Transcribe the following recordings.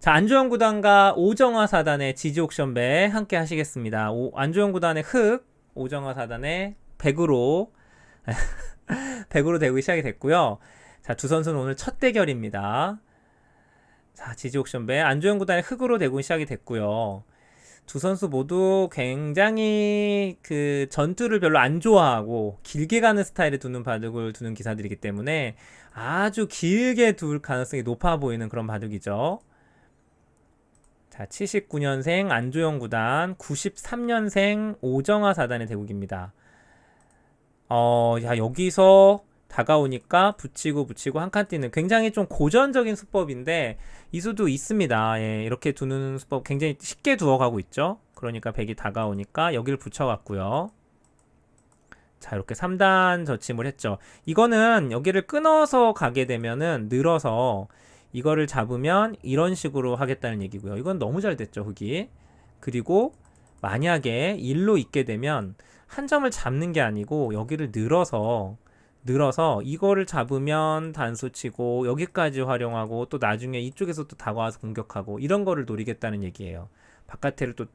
자, 안조영 구단과 오정화 사단의 지지 옥션 배 함께 하시겠습니다. 오, 안조영 구단의 흑, 오정화 사단의 백으로, 백으로 대국이 시작이 됐고요. 자, 두 선수는 오늘 첫 대결입니다. 자, 지지 옥션 배, 안조영 구단의 흑으로 대국이 시작이 됐고요. 두 선수 모두 굉장히 그 전투를 별로 안 좋아하고 길게 가는 스타일의 두는 바둑을 두는 기사들이기 때문에 아주 길게 둘 가능성이 높아 보이는 그런 바둑이죠. 자, 79년생 안조영 구단, 93년생 오정화 사단의 대국입니다. 어, 야, 여기서 다가오니까 붙이고 붙이고 한 칸 뛰는 굉장히 좀 고전적인 수법인데 이수도 있습니다. 예, 이렇게 두는 수법 굉장히 쉽게 두어가고 있죠. 그러니까 백이 다가오니까 여기를 붙여갔고요. 자, 이렇게 3단 저침을 했죠. 이거는 여기를 끊어서 가게 되면은 늘어서 이거를 잡으면 이런 식으로 하겠다는 얘기고요. 이건 너무 잘 됐죠, 흑이. 그리고 만약에 1로 있게 되면 한 점을 잡는 게 아니고 여기를 늘어서 늘어서 이거를 잡으면 단수 치고 여기까지 활용하고 또 나중에 이쪽에서 또 다가와서 공격하고 이런 거를 노리겠다는 얘기예요. 바깥에를 또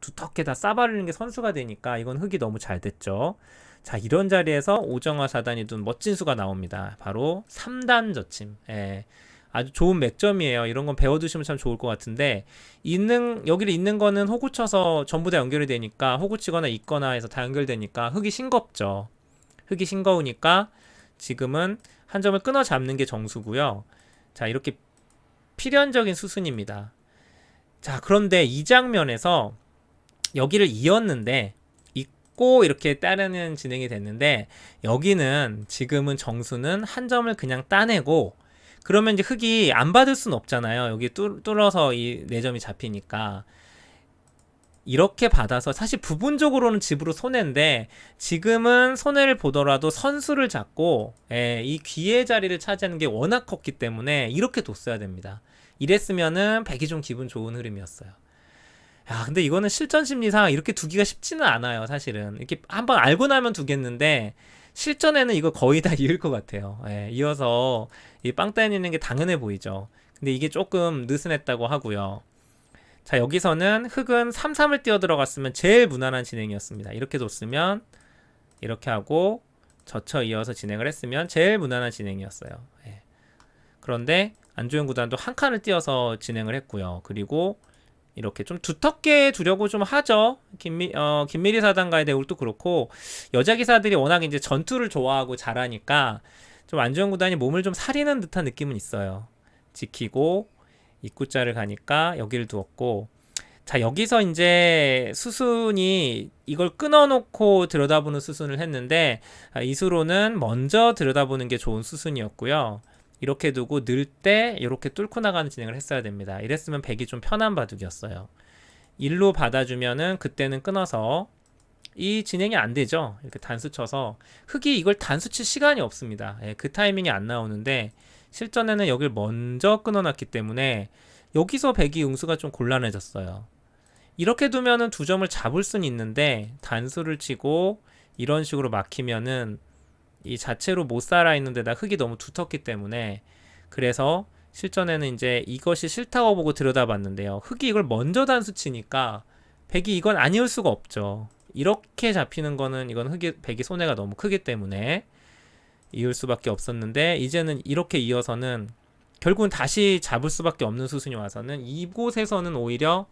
두텁게 다 싸바르는 게 선수가 되니까 이건 흙이 너무 잘 됐죠. 자, 이런 자리에서 오정화 사단이 둔 멋진 수가 나옵니다. 바로 3단 저침. 예. 아주 좋은 맥점이에요. 이런 건 배워두시면 참 좋을 것 같은데 있는 여기를 있는 거는 호구 쳐서 전부 다 연결이 되니까 호구 치거나 있거나 해서 다 연결되니까 흙이 싱겁죠. 흙이 싱거우니까 지금은 한 점을 끊어 잡는 게 정수고요. 자, 이렇게 필연적인 수순입니다. 자, 그런데 이 장면에서 여기를 이었는데 있고 이렇게 따르는 진행이 됐는데 여기는 지금은 정수는 한 점을 그냥 따내고 그러면 이제 흙이 안 받을 수는 없잖아요. 여기 뚫어서 이네 점이 잡히니까 이렇게 받아서 사실 부분적으로는 집으로 손해인데 지금은 손해를 보더라도 선수를 잡고 예, 이 귀의 자리를 차지하는 게 워낙 컸기 때문에 이렇게 뒀어야 됩니다. 이랬으면은 백이 좀 기분 좋은 흐름이었어요. 야, 근데 이거는 실전 심리상 이렇게 두기가 쉽지는 않아요, 사실은. 이렇게 한번 알고 나면 두겠는데 실전에는 이거 거의 다 이을 것 같아요. 예, 이어서 이 빵 따내는 게 당연해 보이죠. 근데 이게 조금 느슨했다고 하고요. 자, 여기서는 흑은 3, 3을 뛰어 들어갔으면 제일 무난한 진행이었습니다. 이렇게 뒀으면 이렇게 하고 젖혀 이어서 진행을 했으면 제일 무난한 진행이었어요. 예. 그런데 안조영 구단도 한 칸을 띄어서 진행을 했고요. 그리고 이렇게 좀 두텁게 두려고 좀 하죠. 김미, 어, 김미리 사단가의 대울도 그렇고 여자 기사들이 워낙 이제 전투를 좋아하고 잘하니까 좀 안조영 구단이 몸을 좀 사리는 듯한 느낌은 있어요. 지키고 입구자를 가니까 여기를 두었고 자 여기서 이제 수순이 이걸 끊어놓고 들여다보는 수순을 했는데 아, 이수로는 먼저 들여다보는 게 좋은 수순이었고요. 이렇게 두고 늘 때 이렇게 뚫고 나가는 진행을 했어야 됩니다. 이랬으면 백이 좀 편한 바둑이었어요. 일로 받아주면은 그때는 끊어서 이 진행이 안 되죠. 이렇게 단수 쳐서 흑이 이걸 단수 칠 시간이 없습니다. 예, 그 타이밍이 안 나오는데 실전에는 여길 먼저 끊어놨기 때문에 여기서 백이 응수가 좀 곤란해졌어요. 이렇게 두면은 두 점을 잡을 수는 있는데 단수를 치고 이런 식으로 막히면은 이 자체로 못 살아 있는 데다 흙이 너무 두텁기 때문에 그래서 실전에는 이제 이것이 싫다고 보고 들여다봤는데요. 흙이 이걸 먼저 단수 치니까 백이 이건 아니올 수가 없죠. 이렇게 잡히는 거는 이건 흙이 백이 손해가 너무 크기 때문에 이을 수밖에 없었는데 이제는 이렇게 이어서는 결국은 다시 잡을 수밖에 없는 수순이 와서는 이곳에서는 오히려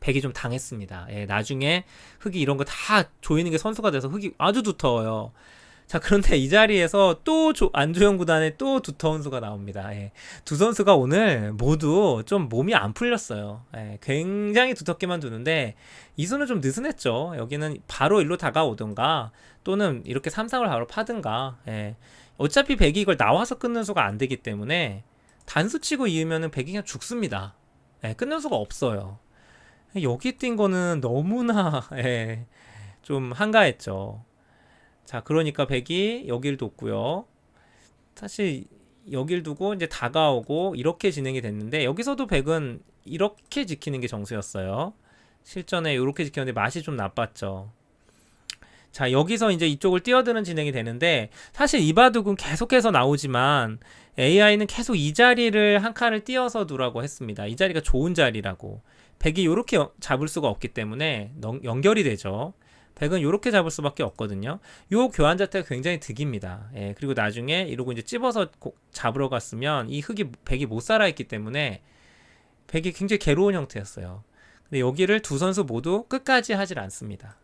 백이 좀 당했습니다. 예, 나중에 흙이 이런 거 다 조이는 게 선수가 돼서 흙이 아주 두터워요. 자, 그런데 이 자리에서 또 조, 안조영 구단에 또 두터운 수가 나옵니다. 예. 두 선수가 오늘 모두 좀 몸이 안 풀렸어요. 예, 굉장히 두텁게만 두는데 이 수는 좀 느슨했죠. 여기는 바로 일로 다가오던가 또는 이렇게 삼상을 바로 파든가. 예. 어차피 백이 이걸 나와서 끊는 수가 안 되기 때문에 단수 치고 이으면은 백이 그냥 죽습니다. 예, 끊는 수가 없어요. 여기 뛴 거는 너무나 예, 좀 한가했죠. 자, 그러니까 백이 여길 뒀고요. 사실 여길 두고 이제 다가오고 이렇게 진행이 됐는데 여기서도 백은 이렇게 지키는 게 정수였어요. 실전에 이렇게 지켰는데 맛이 좀 나빴죠. 자, 여기서 이제 이쪽을 뛰어드는 진행이 되는데 사실 이 바둑은 계속해서 나오지만 AI는 계속 이 자리를 한 칸을 띄어서 두라고 했습니다. 이 자리가 좋은 자리라고. 백이 이렇게 잡을 수가 없기 때문에 넌- 연결이 되죠. 백은 이렇게 잡을 수밖에 없거든요. 요 교환 자체가 굉장히 득입니다. 예, 그리고 나중에 이러고 이제 찝어서 고- 잡으러 갔으면 이 흙이 백이 못 살아있기 때문에 백이 굉장히 괴로운 형태였어요. 근데 여기를 두 선수 모두 끝까지 하질 않습니다.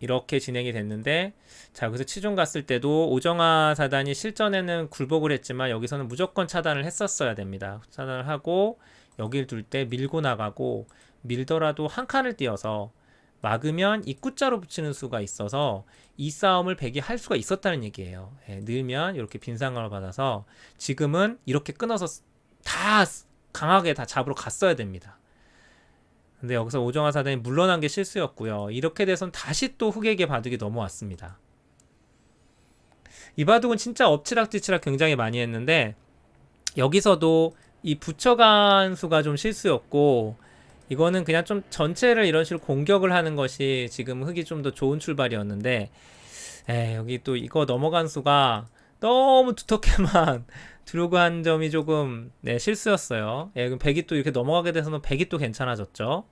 이렇게 진행이 됐는데 자 그래서 치종 갔을 때도 오정아 사단이 실전에는 굴복을 했지만 여기서는 무조건 차단을 했었어야 됩니다. 차단을 하고 여길 둘 때 밀고 나가고 밀더라도 한 칸을 띄어서 막으면 입구자로 붙이는 수가 있어서 이 싸움을 백이 할 수가 있었다는 얘기예요. 예, 늘면 이렇게 빈상감을 받아서 지금은 이렇게 끊어서 다 강하게 다 잡으러 갔어야 됩니다. 근데 여기서 오정화 사단이 물러난 게 실수였고요. 이렇게 돼선 다시 또 흑에게 바둑이 넘어왔습니다. 이 바둑은 진짜 엎치락뒤치락 굉장히 많이 했는데 여기서도 이 붙여간 수가 좀 실수였고 이거는 그냥 좀 전체를 이런 식으로 공격을 하는 것이 지금 흑이 좀 더 좋은 출발이었는데 에 여기 또 이거 넘어간 수가 너무 두텁게만 들어고 한 점이 조금 네, 실수였어요. 예, 그럼 백이 또 이렇게 넘어가게 돼서는 백이 또 괜찮아졌죠.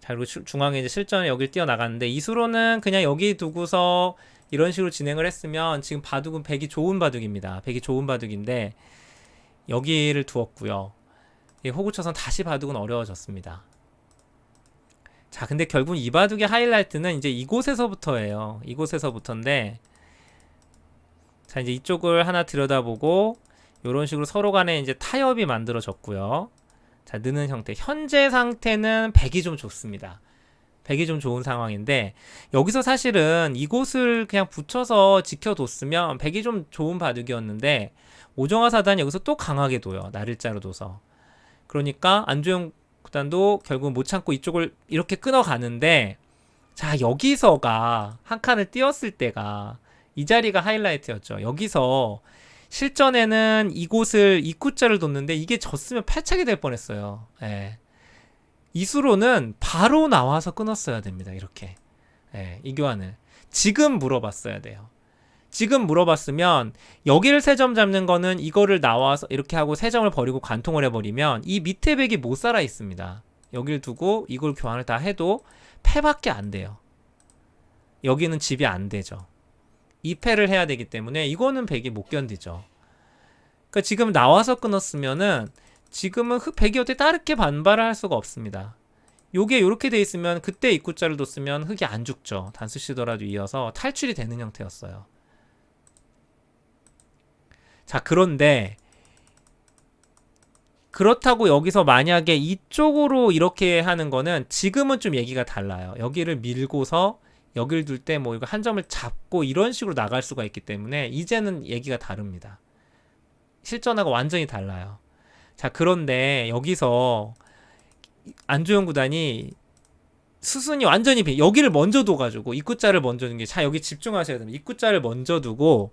자, 그리고 주- 중앙에 이제 실전에 여길 뛰어나갔는데 이수로는 그냥 여기 두고서 이런 식으로 진행을 했으면 지금 바둑은 백이 좋은 바둑입니다. 백이 좋은 바둑인데 여기를 두었고요. 이 호구 쳐선 다시 바둑은 어려워졌습니다. 자, 근데 결국 이 바둑의 하이라이트는 이제 이곳에서부터예요. 이곳에서부터인데 자, 이제 이쪽을 하나 들여다보고 이런 식으로 서로 간에 이제 타협이 만들어졌고요. 자, 느는 형태. 현재 상태는 100이 좀 좋습니다. 100이 좀 좋은 상황인데 여기서 사실은 이곳을 그냥 붙여서 지켜뒀으면 100이 좀 좋은 바둑이었는데 오정화 사단이 여기서 또 강하게 둬요. 나를자로 둬서. 그러니까 안주영 구단도 결국 못 참고 이쪽을 이렇게 끊어가는데 자 여기서가 한 칸을 띄었을 때가 이 자리가 하이라이트였죠. 여기서 실전에는 이곳을 입구자를 뒀는데 이게 졌으면 패착이 될 뻔했어요. 예. 이수로는 바로 나와서 끊었어야 됩니다. 이렇게 예, 이 교환을 지금 물어봤어야 돼요. 지금 물어봤으면 여기를 세 점 잡는 거는 이거를 나와서 이렇게 하고 세 점을 버리고 관통을 해버리면 이 밑에 백이 못 살아 있습니다. 여기를 두고 이걸 교환을 다 해도 패밖에 안 돼요. 여기는 집이 안 되죠. 2패를 해야 되기 때문에 이거는 백이 못 견디죠. 그러니까 지금 나와서 끊었으면은 지금은 흑 백이 어떻게 다르게 반발을 할 수가 없습니다. 요게 이렇게 돼 있으면 그때 입구자를 뒀으면 흑이 안 죽죠. 단수 시더라도 이어서 탈출이 되는 형태였어요. 자, 그런데 그렇다고 여기서 만약에 이쪽으로 이렇게 하는 거는 지금은 좀 얘기가 달라요. 여기를 밀고서 여길 둘 때 뭐 이거 한 점을 잡고 이런 식으로 나갈 수가 있기 때문에 이제는 얘기가 다릅니다. 실전하고 완전히 달라요. 자, 그런데 여기서 안주영 구단이 수순이 완전히 비- 여기를 먼저 둬가지고 입구자를 먼저 둔 게 자 여기 집중하셔야 됩니다. 입구자를 먼저 두고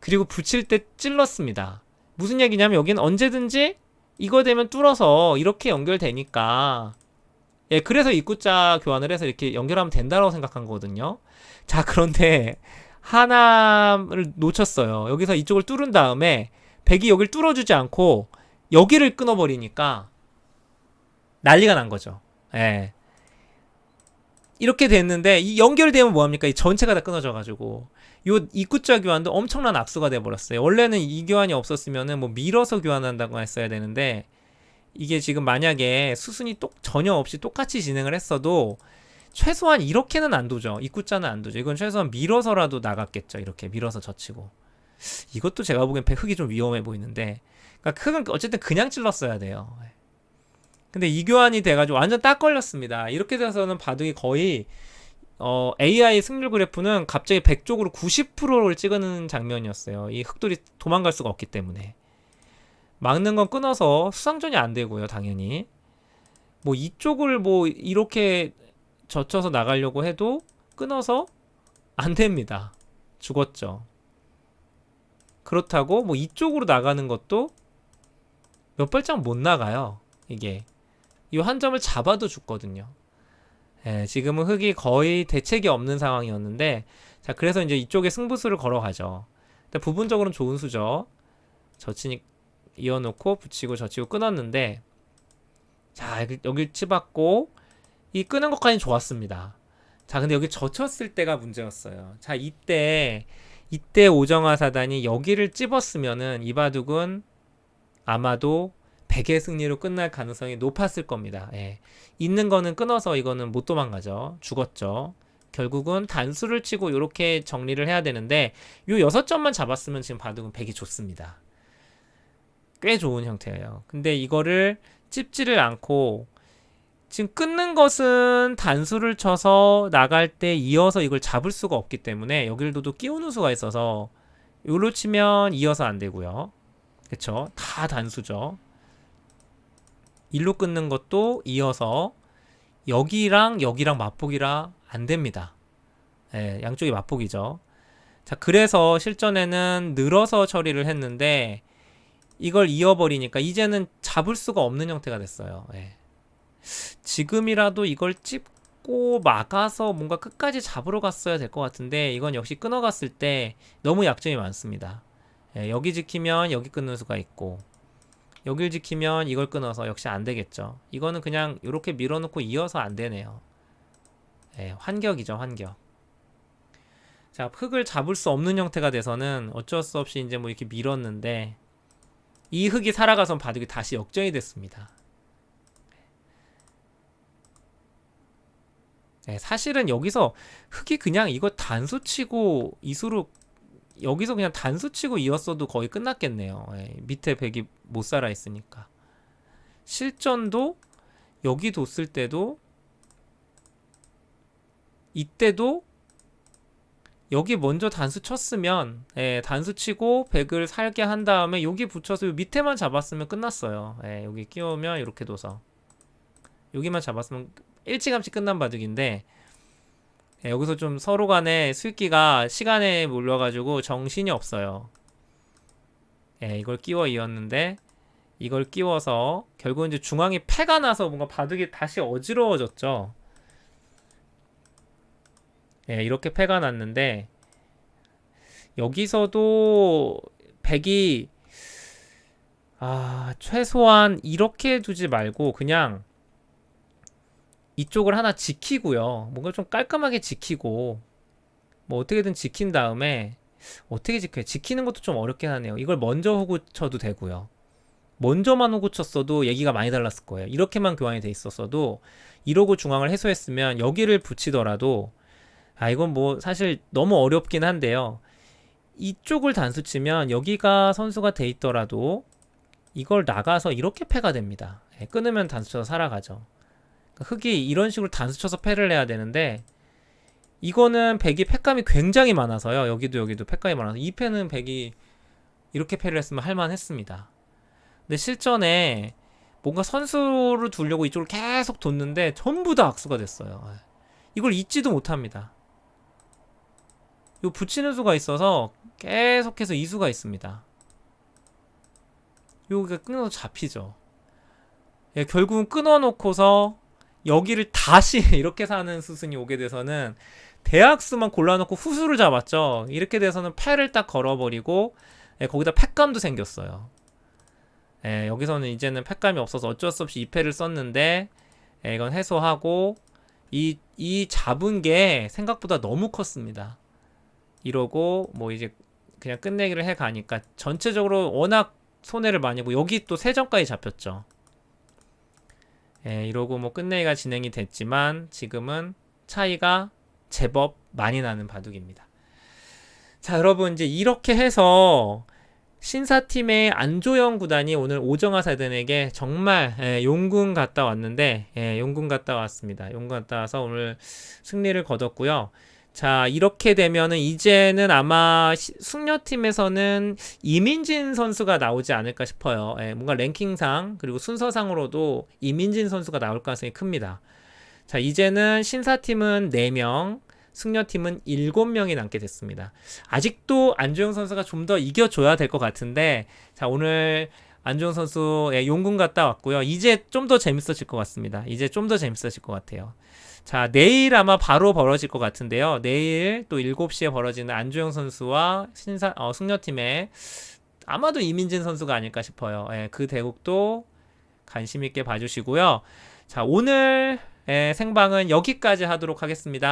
그리고 붙일 때 찔렀습니다. 무슨 얘기냐면 여기는 언제든지 이거 되면 뚫어서 이렇게 연결되니까 예 그래서 입구자 교환을 해서 이렇게 연결하면 된다고 생각한 거거든요. 자 그런데 하나를 놓쳤어요. 여기서 이쪽을 뚫은 다음에 백이 여기를 뚫어주지 않고 여기를 끊어버리니까 난리가 난 거죠. 예. 이렇게 됐는데 이 연결되면 뭐합니까? 이 전체가 다 끊어져가지고 요 입구자 교환도 엄청난 악수가 돼버렸어요. 원래는 이 교환이 없었으면은 뭐 밀어서 교환한다고 했어야 되는데 이게 지금 만약에 수순이 똑 전혀 없이 똑같이 진행을 했어도 최소한 이렇게는 안 도죠. 입구자는 안 도죠. 이건 최소한 밀어서라도 나갔겠죠. 이렇게 밀어서 젖히고 이것도 제가 보기엔 배 흙이 좀 위험해 보이는데 그러니까 흙은 어쨌든 그냥 찔렀어야 돼요. 근데 이 교환이 돼가지고 완전 딱 걸렸습니다. 이렇게 돼서는 바둑이 거의 어, AI 승률 그래프는 갑자기 100쪽으로 90%를 찍는 장면이었어요. 이 흑돌이 도망갈 수가 없기 때문에. 막는 건 끊어서 수상전이 안 되고요, 당연히. 뭐 이쪽을 뭐 이렇게 젖혀서 나가려고 해도 끊어서 안 됩니다. 죽었죠. 그렇다고 뭐 이쪽으로 나가는 것도 몇 발짝 못 나가요. 이게 이 한 점을 잡아도 죽거든요. 예, 지금은 흑이 거의 대책이 없는 상황이었는데 자 그래서 이제 이쪽에 승부수를 걸어가죠. 부분적으로는 좋은 수죠. 저치니 이어놓고 붙이고 젖히고 끊었는데 자 여기 치받고 이 끄는 것까지 좋았습니다. 자 근데 여기 젖혔을 때가 문제였어요. 자 이때 이때 오정화 사단이 여기를 찝었으면은 이바둑은 아마도 100의 승리로 끝날 가능성이 높았을 겁니다. 예. 있는 거는 끊어서 이거는 못 도망가죠. 죽었죠. 결국은 단수를 치고 이렇게 정리를 해야 되는데 요 여섯 점만 잡았으면 지금 바둑은 100이 좋습니다. 꽤 좋은 형태예요. 근데 이거를 찝지를 않고 지금 끊는 것은 단수를 쳐서 나갈 때 이어서 이걸 잡을 수가 없기 때문에 여기를 도 끼우는 수가 있어서 요로 치면 이어서 안 되고요. 그쵸? 다 단수죠. 일로 끊는 것도 이어서 여기랑 여기랑 맞보기라 안 됩니다. 예, 양쪽이 맞보기죠. 자, 그래서 실전에는 늘어서 처리를 했는데 이걸 이어버리니까 이제는 잡을 수가 없는 형태가 됐어요. 예. 지금이라도 이걸 찝고 막아서 뭔가 끝까지 잡으러 갔어야 될 것 같은데 이건 역시 끊어갔을 때 너무 약점이 많습니다. 예, 여기 지키면 여기 끊는 수가 있고 여길 지키면 이걸 끊어서 역시 안 되겠죠. 이거는 그냥 이렇게 밀어놓고 이어서 안 되네요. 예, 환격이죠, 환격. 자, 흙을 잡을 수 없는 형태가 돼서는 어쩔 수 없이 이제 뭐 이렇게 밀었는데 이 흙이 살아가선 바둑이 다시 역전이 됐습니다. 네, 사실은 여기서 흙이 그냥 이거 단수 치고 이수로 여기서 그냥 단수 치고 이었어도 거의 끝났겠네요. 네, 밑에 백이 못 살아 있으니까. 실전도 여기 뒀을 때도 이때도 여기 먼저 단수 쳤으면 예, 단수 치고 백을 살게 한 다음에 여기 붙여서 밑에만 잡았으면 끝났어요. 예, 여기 끼우면 이렇게 둬서 여기만 잡았으면 일찌감치 끝난 바둑인데 예, 여기서 좀 서로 간에 수익기가 시간에 몰려가지고 정신이 없어요. 예, 이걸 끼워 이었는데 이걸 끼워서 결국 이제 중앙이 패가 나서 뭔가 바둑이 다시 어지러워졌죠. 예, 이렇게 패가 났는데 여기서도 백이 아, 최소한 이렇게 두지 말고 그냥 이쪽을 하나 지키고요. 뭔가 좀 깔끔하게 지키고 뭐 어떻게든 지킨 다음에 어떻게 지켜요? 지키는 것도 좀 어렵긴 하네요. 이걸 먼저 호구 쳐도 되고요. 먼저만 호구 쳤어도 얘기가 많이 달랐을 거예요. 이렇게만 교환이 돼 있었어도 이러고 중앙을 해소했으면 여기를 붙이더라도 아 이건 뭐 사실 너무 어렵긴 한데요. 이쪽을 단수 치면 여기가 선수가 돼 있더라도 이걸 나가서 이렇게 패가 됩니다. 예, 끊으면 단수 쳐서 살아가죠. 그러니까 흑이 이런 식으로 단수 쳐서 패를 내야 되는데 이거는 백이 패감이 굉장히 많아서요. 여기도 여기도 패감이 많아서 이 패는 백이 이렇게 패를 했으면 할만했습니다. 근데 실전에 뭔가 선수를 두려고 이쪽을 계속 뒀는데 전부 다 악수가 됐어요. 예. 이걸 잊지도 못합니다. 요 붙이는 수가 있어서 계속해서 이수가 있습니다. 요게 끊어서 잡히죠. 예, 결국은 끊어놓고서 여기를 다시 이렇게 사는 수순이 오게 돼서는 대학수만 골라놓고 후수를 잡았죠. 이렇게 돼서는 패를 딱 걸어버리고 예, 거기다 패감도 생겼어요. 예, 여기서는 이제는 패감이 없어서 어쩔 수 없이 2패를 썼는데 예, 이건 해소하고 이, 이 잡은 게 생각보다 너무 컸습니다. 이러고 뭐 이제 그냥 끝내기를 해 가니까 전체적으로 워낙 손해를 많이 보고 여기 또 세점까지 잡혔죠. 예, 이러고 뭐 끝내기가 진행이 됐지만 지금은 차이가 제법 많이 나는 바둑입니다. 자, 여러분 이제 이렇게 해서 신사팀의 안조영 구단이 오늘 오정하 사단에게 정말 예, 용군 갔다 왔는데 예, 용군 갔다 왔습니다. 용군 갔다 와서 오늘 승리를 거뒀고요. 자, 이렇게 되면은 이제는 아마 숙녀팀에서는 이민진 선수가 나오지 않을까 싶어요. 예, 뭔가 랭킹상 그리고 순서상으로도 이민진 선수가 나올 가능성이 큽니다. 자, 이제는 신사팀은 4명, 승려팀은 7명이 남게 됐습니다. 아직도 안주영 선수가 좀 더 이겨줘야 될 것 같은데, 자, 오늘 안주영 선수 예, 용군 갔다 왔고요. 이제 좀 더 재밌어질 것 같습니다. 이제 좀 더 재밌어질 것 같아요. 자, 내일 아마 바로 벌어질 것 같은데요. 내일 또 7시에 벌어지는 안주영 선수와 신사, 어, 승려팀의 아마도 이민진 선수가 아닐까 싶어요. 예, 그 대국도 관심 있게 봐주시고요. 자, 오늘 의 생방은 여기까지 하도록 하겠습니다.